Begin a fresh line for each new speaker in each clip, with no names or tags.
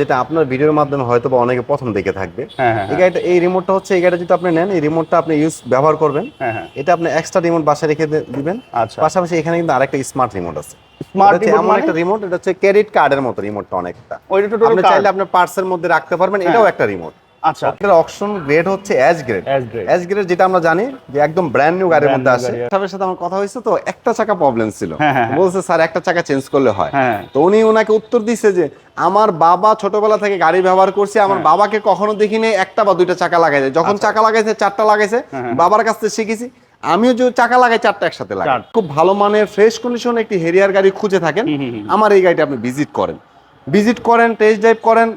যেটা আপনার ভিডিওর মাধ্যমে হয়তো বা অনেকে প্রথম দেখে থাকবে।
হ্যাঁ হ্যাঁ
এই গাড়িটা এই রিমোটটা হচ্ছে এই গাড়িটা যদি আপনি নেন এই রিমোটটা আপনি ইউজ ব্যবহার করবেন।
হ্যাঁ হ্যাঁ।
এটা আপনি এক্সট্রা রিমোট বাসায় রেখে দিবেন।
আচ্ছা।
পাশাপাশি এখানে কিন্তু আরেকটা স্মার্ট রিমোট আছে।
স্মার্ট
এমন একটা রিমোট এটা হচ্ছে ক্রেডিট কার্ডের মতো রিমোটটা অনেকটা। আপনি চাইলে আপনার পার্সের মধ্যে রাখতে পারবেন এটাও একটা রিমোট
আচ্ছা।
অপশন গ্রেড হচ্ছে এজ গ্রেড। এজ গ্রেড যেটা আমরা জানি যে একদম ব্র্যান্ড নিউ গাড়ির মধ্যে আসে
গাড়ি।
সাথে আমার কথা হয়েছে তো একটা চাকা প্রবলেম ছিল।
হ্যাঁ, হ্যাঁ, হ্যাঁ।
বলছে স্যার একটা চাকা চেঞ্জ করলে হয়। তো উনি ওনাকে উত্তর দিচ্ছে যে আমার বাবা ছোটবেলা থেকে গাড়ি ব্যবহার করছে আমার। বাবাকে কখনো দেখিনি একটা বা দুইটা চাকা লাগাইছে। যখন
আচ্ছা।
চাকা লাগাইছে চারটা লাগাইছে বাবার কাছ থেকে শিখেছি। আমিও যে চাকা লাগাই চারটা একসাথে লাগাই। খুব ভালো মানের ফ্রেশ কন্ডিশন একটি হেরিয়ার গাড়ি খুঁজে থাকেন। আমার এই গাড়িটা আপনি ভিজিট করেন। ভিজিট করেন টেস্ট ড্রাইভ করেন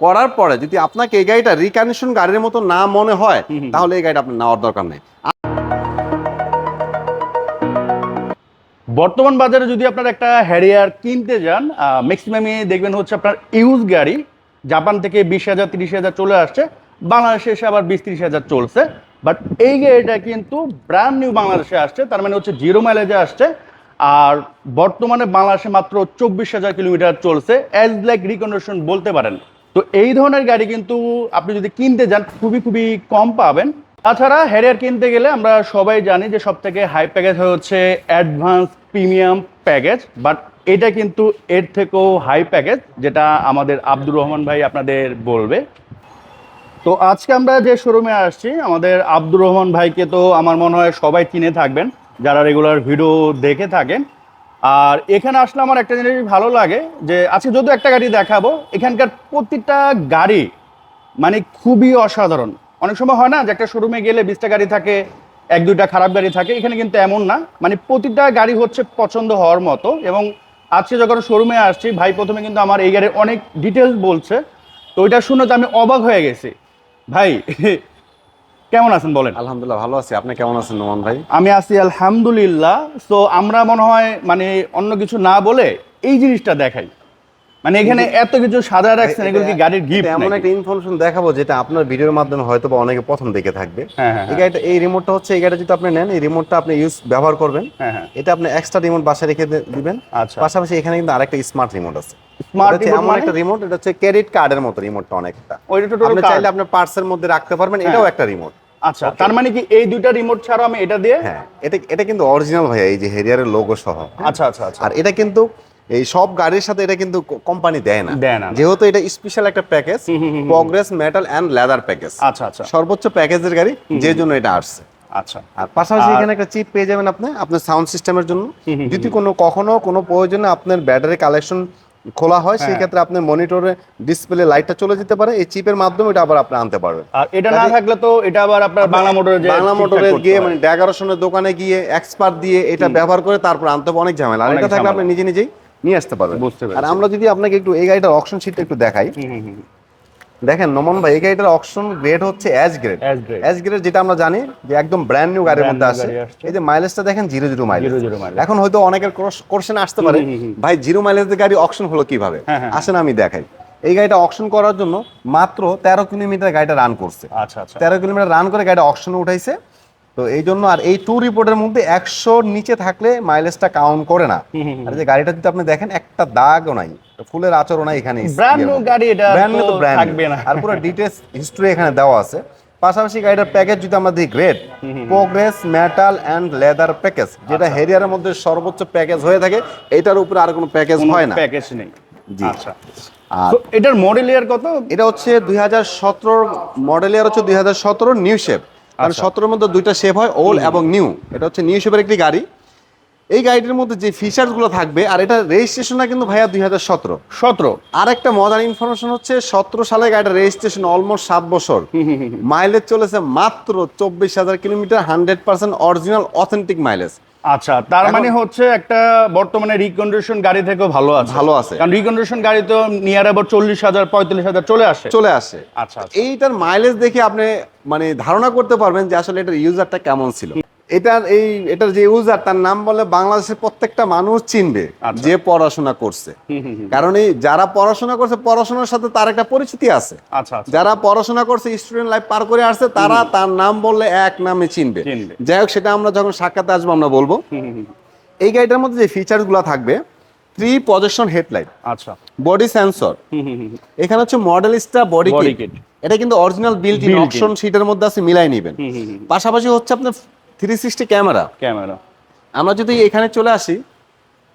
করার পরে যদি আপনাকে এই গাড়িটা রিকন্ডিশন গাড়ির মতো না মনে হয় তাহলে এই গাড়িটা আপনার নেওয়ার দরকার নেই।
বর্তমান বাজারে যদি আপনার একটা হ্যারিয়ার কিনতে যান ম্যাক্সিমামই দেখবেন হচ্ছে আপনার ইউজ গাড়ি জাপান থেকে বিশ হাজার তিরিশ হাজার চলে আসছে বাংলাদেশে এসে আবার বিশ তিরিশ হাজার চলছে। বাট এই গাড়িটা কিন্তু ব্র্যান্ড নিউ বাংলাদেশে আসছে তার মানে হচ্ছে জিরো মাইলেজে আসছে। আর বর্তমানে বাংলাদেশে মাত্র চব্বিশ হাজার কিলোমিটার চলছে অ্যাজ লাইক রিকন্ডিশন বলতে পারেন। তো এই ধরনের গাড়ি কিন্তু আপনি যদি কিনতে যান, খুবই খুবই কম পাবেন। তাছাড়া হ্যারিয়ার কিনতে গেলে আমরা সবাই জানি যে সব থেকে হাই প্যাকেজ হচ্ছে অ্যাডভান্স প্রিমিয়াম প্যাকেজ বাট এটা কিন্তু এর থেকেও হাই প্যাকেজ যেটা আমাদের আব্দুর রহমান ভাই আপনাদের বলবে। তো আজকে আমরা যে শোরুমে আসছি, আমাদের আব্দুর রহমান ভাইকে তো আমার মনে হয় সবাই চিনে থাকবেন, যারা রেগুলার ভিডিও দেখে থাকেন। আর এখানে আসলে আমার একটা জিনিস ভালো লাগে যে আজকে যদিও একটা গাড়ি দেখাবো, এখানকার প্রতিটা গাড়ি মানে খুবই অসাধারণ। অনেক সময় হয় না যে একটা শোরুমে গেলে বিশটা গাড়ি থাকে, এক দুইটা খারাপ গাড়ি থাকে, এখানে কিন্তু এমন না। মানে প্রতিটা গাড়ি হচ্ছে পছন্দ হওয়ার মতো এবং আজকে যখন শোরুমে আসছি, ভাই প্রথমে কিন্তু আমার এই গাড়ির অনেক ডিটেলস বলছে। তো ওইটা শুনে তো আমি অবাক হয়ে গেছি। ভাই কেমন আছেন বলেন?
আলহামদুলিল্লাহ ভালো আছি। আপনি কেমন আছেন নোমান ভাই?
আমি আছি আলহামদুলিল্লাহ। তো আমরা মনে হয় মানে অন্য কিছু না বলে এই জিনিসটা দেখাই। মানে এখানে এত কিছু সাজা রাখছেন এগুলো কি গাড়ির গিফট
এমন একটা ইনফরমেশন দেখাবো যেটা আপনার ভিডিওর মাধ্যমে হয়তো বা অনেকে প্রথম দেখে থাকবে।
হ্যাঁ হ্যাঁ
এই গাড়িটা এই রিমোটটা হচ্ছে এই গাড়িটা যদি আপনি নেন এই রিমোটটা আপনি ইউজ ব্যবহার করবেন।
হ্যাঁ হ্যাঁ।
এটা আপনি এক্সট্রা রিমোট বাসায় রেখে দিবেন।
আচ্ছা।
পাশাপাশি এখানে কিন্তু আরেকটা স্মার্ট রিমোট আছে।
স্মার্ট
এমন একটা রিমোট এটা হচ্ছে ক্রেডিট কার্ডের মতো রিমোটটা অনেকটা।
ওইটা তো
আপনি চাইলে আপনার পার্সের মধ্যে রাখতে পারবেন এটাও একটা রিমোট
আচ্ছা তার মানে কি এই দুইটা রিমোট ছাড়া আমি এটা দিয়ে?
হ্যাঁ এটা এটা কিন্তু অরিজিনাল ভাইয়া এই যে হেরিয়ারের লোগো সহ।
আচ্ছা আচ্ছা আচ্ছা।
আর এটা কিন্তু এই সব গাড়ির সাথে এটা কিন্তু কোম্পানি দেয় না। যেহেতু এটা স্পেশাল একটা package progress metal and leather package
আচ্ছা আচ্ছা।
সর্বোচ্চ প্যাকেজের গাড়ি যে জন্য এটা আসছে।
আচ্ছা।
আর পাশাপাশি এখানে একটা চিপ পেয়ে যাবেন আপনি আপনার সাউন্ড সিস্টেমের জন্য। যদি কোনো কখনো কোনো প্রয়োজনে আপনার ব্যাটারি কালেকশন খোলা হয় সেই ক্ষেত্রে আপনার মনিটরে ডিসপ্লে লাইটটা চলে যেতে পারে এই চিপের মাধ্যমে এটা আবার আপনি আনতে পারবেন।
আর এটা না থাকলে তো এটা আবার আপনার বাংলা মোটরে যে
বাংলা মোটরে গিয়ে
হয়।
মানে ড্যাগারোশনের দোকানে গিয়ে এক্সপার্ট দিয়ে এটা ব্যবহার করে তারপর আনতে হবে অনেক ঝামেলা। আর এটা থাকলে আপনি নিজে নিজেই নিয়ে আসতে পারবেন। আর আমরা যদি আপনাকে একটু এই গাড়িটার অপশন শিটটা একটু দেখাই। দেখেন নমন ভাই এই গাড়িটার অপশন গ্রেড হচ্ছে অ্যাজ গ্রেড অ্যাজ গ্রেড যেটা আমরা জানি যে একদম ব্র্যান্ড নিউ গাড়ির মধ্যে
আছে
আসে এই যে মাইলেজটা দেখেন জিরো জিরো মাইলেজ এখন হয়তো অনেকের কোশ্চেন আসতে পারে ভাই জিরো মাইলেজের গাড়ি অপশন হলো কীভাবে?
হ্যাঁ, হ্যাঁ।
আসেন আমি দেখাই। এই গাড়িটা অপশন করার জন্য মাত্র তেরো কিলোমিটার গাড়িটা রান করছে।
আচ্ছা আচ্ছা।
তেরো কিলোমিটার রান করে গাড়িটা অপশনে উঠাইছে। তো এই জন্য আর এই টু রিপোর্টের মধ্যে একশোর নিচে থাকলে মাইলেজটা কাউন্ট করে না। আর যে গাড়িটা যদি আপনি দেখেন একটা দাগও নাই। ফুলের আচরণ নাই এখানে।
Brand new গাড়ি এটা
ব্র্যান্ড নিউ
তো
তো ব্র্যান্ড আর পুরো ডিটেলস হিস্ট্রি এখানে দেওয়া আছে। পাশাপাশি গাড়িটার প্যাকেজ যদি আমরা দিই grade progress metal and leather package যেটা হেরিয়ারের মধ্যে সর্বোচ্চ প্যাকেজ হয়ে থাকে এটার উপরে আর কোনো প্যাকেজ হয় না।
প্যাকেজ নেই।
জি।
আচ্ছা।
আর
এটার মডেল ইয়ার কত?
এটা হচ্ছে দুই হাজার সতেরোর মডেল ইয়ার হচ্ছে দুই হাজার সতেরো নিউ শেপ কারণ
আচ্ছা।
সতেরোর মধ্যে দুইটা শেপ হয় ওল্ড এবং নিউ এটা হচ্ছে নিউ শেপের একটি গাড়ি। এই গাড়িটির মধ্যে যে ফিচারসগুলো থাকবে আর এটা রেজিস্ট্রেশনটা কিন্তু ভাইয়া দুই হাজার সতেরো।
সতেরো।
আর একটা মজার ইনফরমেশন হচ্ছে সতেরো সালে গাড়িটা রেজিস্ট্রেশন অলমোস্ট সাত বছর। মাইলেজ চলেছে মাত্র চব্বিশ হাজার kilometre hundred percent original authentic mileage
আচ্ছা তার মানে হচ্ছে একটা বর্তমানে রিকন্ডিশন গাড়ি থেকেও ভালো আছে।
ভালো আছে।
কারণ রিকন্ডিশন গাড়ি তো নিয়ার অ্যাবাউট চল্লিশ হাজার পঁয়তাল্লিশ হাজার চলে আসে।
চলে আসে।
আচ্ছা আচ্ছা।
এইটার মাইলেজ দেখে আপনি মানে ধারণা করতে পারবেন যে আসলে এটার ইউজারটা কেমন ছিল। এটার এই এটার যে ইউজার তার নাম বলে বাংলাদেশের প্রত্যেকটা মানুষ চিনবে
আচ্ছা।
যে পড়াশোনা করছে। কারণ এই যারা পড়াশোনা করছে পড়াশোনার সাথে তার একটা পরিচিতি আছে।
আচ্ছা আচ্ছা।
যারা পড়াশোনা করছে স্টুডেন্ট লাইফ পার করে আসছে তারা তার নাম বললে এক নামে চিনবে। যাই হোক সেটা আমরা যখন সাক্ষাতে আসব আমরা বলব। এই গাড়িটার মধ্যে যে ফিচার্সগুলো থাকবে থ্রি পজিশন হেডলাইট
আচ্ছা।
বডি সেন্সর এখানে হচ্ছে মডেল স্টার বডি কিট এটা কিন্তু অরিজিনাল বিল্ট ইন। অপশন সিটের মধ্যে আছে মিলাই নেবেন। পাশাপাশি হচ্ছে আপনার থ্রি সিক্সটি ক্যামেরা।
ক্যামেরা।
আমরা যদি এখানে চলে আসি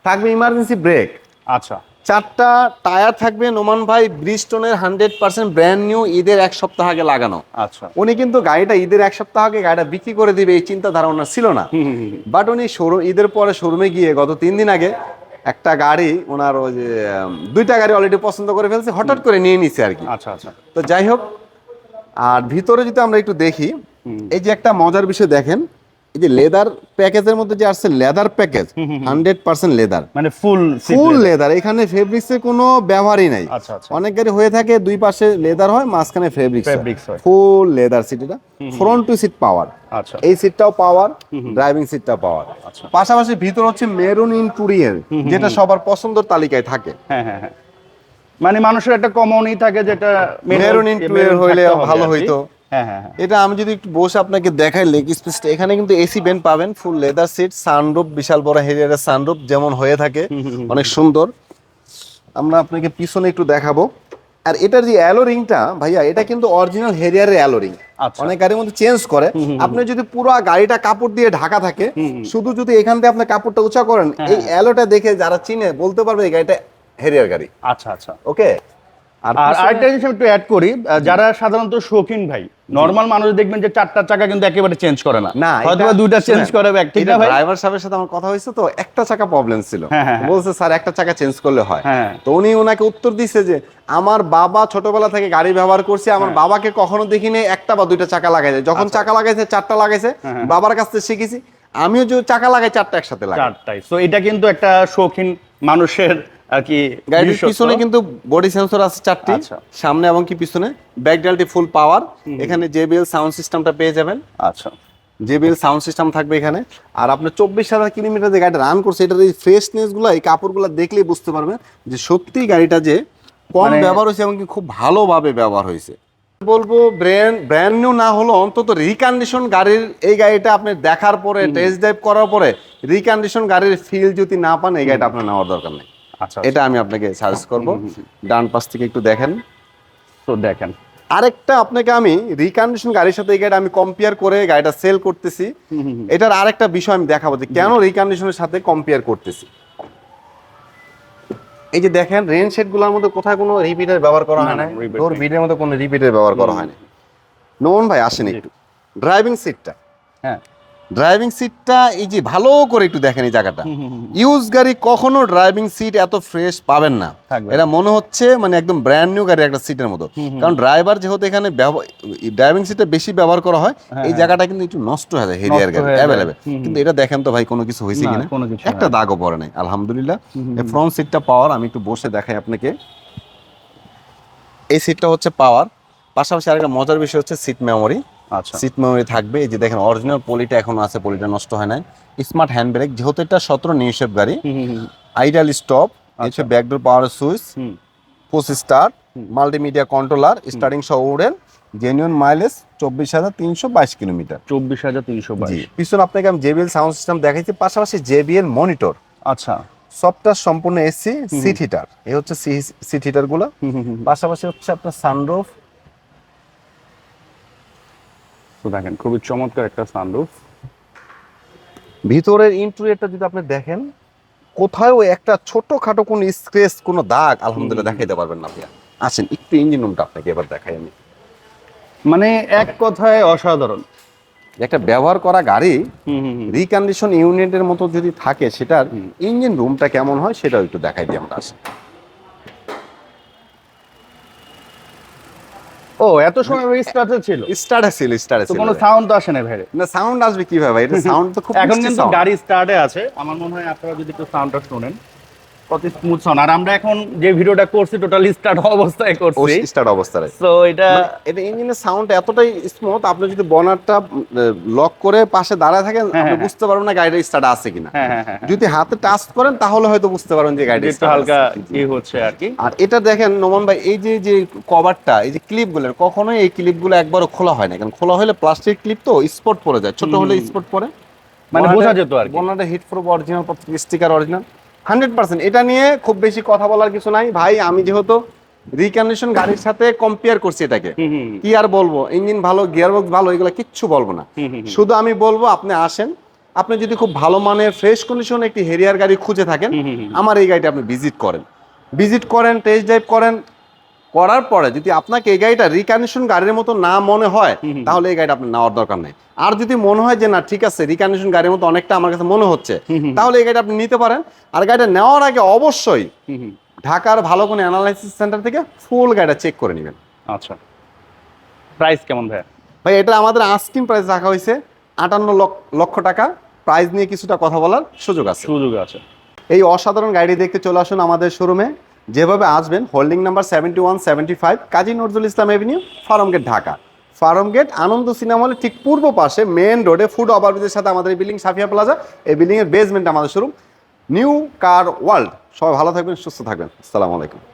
থাকবে ইমার্জেন্সি ব্রেক
আচ্ছা।
চারটা টায়ার থাকবে নোমান ভাই ব্রিস্টোনের হান্ড্রেড পার্সেন্ট ব্র্যান্ড নিউ ঈদের এক সপ্তাহ আগে লাগানো।
আচ্ছা।
উনি কিন্তু গাড়িটা ঈদের এক সপ্তাহ আগে গাড়িটা বিক্রি করে দিবে এই চিন্তা ধারণা ছিল না। বাট উনি শোরুম ঈদের পরে শোরুমে গিয়ে গত তিন দিন আগে একটা গাড়ি ওনার ওই যে দুইটা গাড়ি অলরেডি পছন্দ করে ফেলছে হঠাৎ করে নিয়ে নিছে আর কি।
আচ্ছা আচ্ছা।
তো যাই হোক আর ভিতরে যদি আমরা একটু দেখি এই যে একটা মজার বিষয় দেখেন এই যে লেদার প্যাকেজের মধ্যে যে আসছে leather package hundred percent leather
মানে ফুল
ফুল লেদার এখানে ফেব্রিক্সের কোনো ব্যবহারই নাই।
আচ্ছা আচ্ছা।
অনেক গাড়ি হয়ে থাকে দুই পাশে লেদার হয় মাঝখানে ফেব্রিক্স ফুল লেদার সিট এটা। ফ্রন্ট টু সিট পাওয়ার এই সিটটাও পাওয়ার ড্রাইভিং সিটটাও পাওয়ার। পাশাপাশি ভিতর হচ্ছে মেরুন ইন্টুরিয়ার যেটা সবার পছন্দের তালিকায় থাকে।
হ্যাঁ হ্যাঁ হ্যাঁ। মানে মানুষের একটা কমনই থাকে যেটা
মেরুন ইন্টুরিয়ার হইলে ভালো হইতো। এটা আমি যদি একটু বসে আপনাকে দেখাই লেগ স্পেসটা এখানে কিন্তু এসি বেন পাবেন ফুল লেদার সিট সানরুফ বিশাল বড় হেরিয়ারের সানরুফ যেমন হয়ে থাকে অনেক সুন্দর। আমরা আপনাকে পিছনে একটু দেখাবো। আর এটার যে অ্যালো রিংটা ভাইয়া এটা কিন্তু অরিজিনাল হেরিয়ারের অ্যালো রিং
আচ্ছা।
অনেক গাড়ির মধ্যে চেঞ্জ করে। আপনি যদি পুরো গাড়িটা কাপড় দিয়ে ঢাকা থাকে শুধু যদি এখান থেকে আপনি কাপড়টা উঁচা করেন
হ্যাঁ,
এই অ্যালোটা দেখে যারা চিনে বলতে পারবে এই গাড়িটা হেরিয়ার গাড়ি।
আচ্ছা আচ্ছা।
ওকে
আর আরেকটা জিনিস আমি একটু অ্যাড করি যারা সাধারণত শৌখিন ভাই নর্মাল মানুষ দেখবেন যে চারটা চাকা কিন্তু একেবারে চেঞ্জ করে না।
না
হয়তো দুইটা চেঞ্জ করে back, ঠিক না ভাই?
ড্রাইভার সাহেবের সাথে আমার কথা হয়েছে তো একটা চাকা প্রবলেম ছিল।
হ্যাঁ, হ্যাঁ, হ্যাঁ।
বলছে স্যার একটা চাকা চেঞ্জ করলে হয়। তো উনি ওনাকে উত্তর দিছে যে আমার বাবা ছোটবেলা থেকে গাড়ি ব্যবহার করছে আমার। বাবাকে কখনো দেখিনি একটা বা দুইটা চাকা লাগাইছে। যখন
আচ্ছা।
চাকা লাগাইছে চারটা লাগাইছে বাবার কাছ থেকে শিখেছি। আমিও যে চাকা লাগাই চারটা একসাথে লাগাই।
চারটাই। তো এটা কিন্তু একটা শৌখিন মানুষের আর কি
গাড়ির পিছনে কিন্তু বডি সেন্সর আছে চারটি
আচ্ছা।
সামনে এবং কি পিছনে ব্যাক ডালটি ফুল পাওয়ার এখানে জেবিএল সাউন্ড সিস্টেমটা পেয়ে যাবেন।
আচ্ছা।
জেবিএল সাউন্ড সিস্টেম থাকবে এখানে। আর আপনার চব্বিশ হাজার কিলোমিটার যে গাড়িটা রান করছে এটার এই ফ্রেশনেসগুলো এই কাপড়গুলো দেখলেই বুঝতে পারবেন যে সত্যি গাড়িটা যে কম
মানে-
ব্যবহার হয়েছে এবং কি খুব ভালোভাবে ব্যবহার হয়েছে। বলব ব্র্যান্ড ব্র্যান্ড নিউ না হলো অন্তত রিকন্ডিশন গাড়ির এই গাড়িটা আপনি দেখার পরে টেস্ট ড্রাইভ করার পরে রিকন্ডিশন গাড়ির ফিল যদি না পান এই গাড়িটা আপনার নেওয়ার দরকার নেই। এটা আমি আপনাকে সাজেস্ট করব। ডান পাশ থেকে একটু দেখেন।
তো দেখেন।
আরেকটা আপনাকে আমি রিকন্ডিশন গাড়ির সাথে এই গাড়িটা আমি কম্পেয়ার করে গাড়িটা সেল করতেছি। এটার আরেকটা বিষয় আমি দেখাবো যে কেন রিকন্ডিশনের সাথে কম্পেয়ার করতেছি। এই যে দেখেন রেন সেটগুলোর মধ্যে কোথায় কোনো রিপিটার ব্যবহার করা হয় না ডোর
নেই।
মধ্যে কোনো রিপিটার ব্যবহার করা হয় না নোমন ভাই আসেন একটু। ড্রাইভিং সিটটা
হ্যাঁ।
ড্রাইভিং সিটটা এই যে ভালো করে একটু দেখেন এই জায়গাটা। ইউজ গাড়ি কখনো ড্রাইভিং সিট এত ফ্রেশ পাবেন না। এটা মনে হচ্ছে মানে একদম ব্র্যান্ড নিউ গাড়ি একটা সিটের মতো। কারণ ড্রাইভার যেহেতু এখানে ড্রাইভিং সিটে বেশি ব্যবহার করা হয় এই জায়গাটা কিন্তু একটু নষ্ট হয়ে যায় হেরিয়ার
হ্যাঁ,
গাড়ি অ্যাভেলেবেল কিন্তু এটা দেখেন তো ভাই কোনো কিছু হয়েছে কিনা? একটা দাগও পড়ে নাই আলহামদুলিল্লাহ। এই ফ্রন্ট সিটটা পাওয়ার আমি একটু বসে দেখাই আপনাকে। এই সিটটা হচ্ছে পাওয়ার পাশাপাশি আরেকটা মজার বিষয় হচ্ছে সিট মেমোরি সিট মেমোরি থাকবে। এই যে দেখেন অরিজিনাল পলিটা এখনও আছে পলিটা নষ্ট হয় নাই। স্মার্ট হ্যান্ড ব্রেক যেহেতু এটা সতেরো নিউশেপ গাড়ি। আইডাল স্টপ হচ্ছে backdoor power switch. Push start multimedia controller starting সহ উডেন জেনুইন মাইলেজ চব্বিশ হাজার তিনশো বাইশ কিলোমিটার।
চব্বিশ হাজার তিনশো বাইশ।
পিছনে আপনাকে আমি জেবিএল সাউন্ড সিস্টেম দেখাইছি পাশাপাশি জেবিএল মনিটর
আচ্ছা।
সফটওয়্যার সম্পূর্ণ এসি সিট হিটার এই হচ্ছে সিট
হিটারগুলো।
পাশাপাশি হচ্ছে আপনার সানরুফ
তো দেখেন খুবই চমৎকার একটা সানরুফ
ভিতরের ইন্টেরিয়রটা যদি আপনি দেখেন কোথাও একটা ছোটখাটো কোনো স্ক্রেচ কোনো দাগ আলহামদুলিল্লাহ দেখাইতে পারবেন না আপনি আসেন একটু ইঞ্জিন রুমটা আপনাকে এবার দেখাই আমি।
মানে এক কথায় অসাধারণ।
একটা ব্যবহার করা গাড়ি। রিকন্ডিশন ইউনিটের মতো যদি থাকে সেটার ইঞ্জিন রুমটা কেমন হয় সেটাও একটু দেখাই দিই আমরা আসেন
ও এত সময় স্টার্টার ছিল?
স্টার্টে ছিল স্টার্টে ছিল
কোনো সাউন্ড তো আসে না ভাইরে।
না সাউন্ড আসবে কীভাবে এটা সাউন্ড তো খুব
এখন কিন্তু। গাড়ি স্টার্টে আছে। আমার মনে হয় আপনারা যদি একটু সাউন্ডটা শুনেন। কত স্মুথ সাউন্ড আর আমরা এখন যে ভিডিওটা করছি টোটালি স্টার্ট অবস্থায় করছি।
স্টার্ট অবস্থায়।
তো এটা
এটা ইঞ্জিনের সাউন্ড এতটাই স্মুথ আপনি যদি বনারটা লক করে পাশে দাঁড়ায় থাকেন
হ্যাঁ,
আপনি
হ্যাঁ।
বুঝতে পারবেন না গাড়িটা স্টার্ট আছে কিনা।
হ্যাঁ হ্যাঁ হ্যাঁ।
যদি হাতে টাচ করেন তাহলে হয়তো বুঝতে পারবেন যে গাড়িটা
একটু হালকা ই হচ্ছে আর কি।
আর এটা দেখেন নোমান ভাই এই যে যে কভারটা এই যে ক্লিপগুলো কখনোই এই ক্লিপগুলো একবারও খোলা হয় না। কারণ খোলা হলে প্লাস্টিক ক্লিপ তো স্পট পড়ে যায়। ছোট হলে স্পট পড়ে।
মানে বোঝা যেত আর কি।
বনাটা heat proof original sticker original hundred percent. এটা নিয়ে খুব বেশি কথা বলার কিছু নাই। ভাই আমি যেহেতু রিকন্ডিশন গাড়ির সাথে কম্পেয়ার করছি এটাকে কি আর বলব? ইঞ্জিন ভালো গিয়ারবক্স ভালো এগুলো কিচ্ছু বলব না। শুধু আমি বলব আপনি আসেন। আপনি যদি খুব ভালো মানের ফ্রেশ কন্ডিশন একটি হেরিয়ার গাড়ি খুঁজে থাকেন। আমার এই গাড়িটা আপনি ভিজিট করেন। ভিজিট করেন টেস্ট ড্রাইভ করেন করার পরে যদি আপনাকে এই গাড়িটা রিকন্ডিশন গাড়ির মতো না মনে হয়। তাহলে এই গাড়িটা আপনার নেওয়ার দরকার নেই। আর যদি মনে হয় যে না ঠিক আছে রিকন্ডিশন গাড়ির মতো অনেকটা আমার কাছে মনে হচ্ছে। তাহলে এই গাড়িটা আপনি নিতে পারেন। আর গাড়িটা নেওয়ার আগে অবশ্যই। ঢাকার ভালো কোনো অ্যানালাইসিস সেন্টার থেকে ফুল গাড়িটা চেক করে নেবেন।
আচ্ছা। প্রাইস কেমন ভাইয়া?
ভাই এটা আমাদের আস্কিং প্রাইস রাখা হয়েছে আটান্ন লক্ষ টাকা। প্রাইস নিয়ে কিছুটা কথা বলার সুযোগ আছে।
সুযোগ আছে।
এই অসাধারণ গাড়ি দেখতে চলে আসুন আমাদের শোরুমে যেভাবে আসবেন holding number seventy one seventy five Kazi Nazrul Islam avenue farm gate Dhaka. Farm gate Ananda cinema হলের ঠিক পূর্ব পাশে মেন রোডে ফুড ওভারব্রিজের সাথে আমাদের এই বিল্ডিং সাফিয়া প্লাজা এই বিল্ডিংয়ের বেসমেন্ট আমাদের শুরু নিউ কার ওয়ার্ল্ড সবাই ভালো থাকবেন, সুস্থ থাকবেন। আসসালামু আলাইকুম।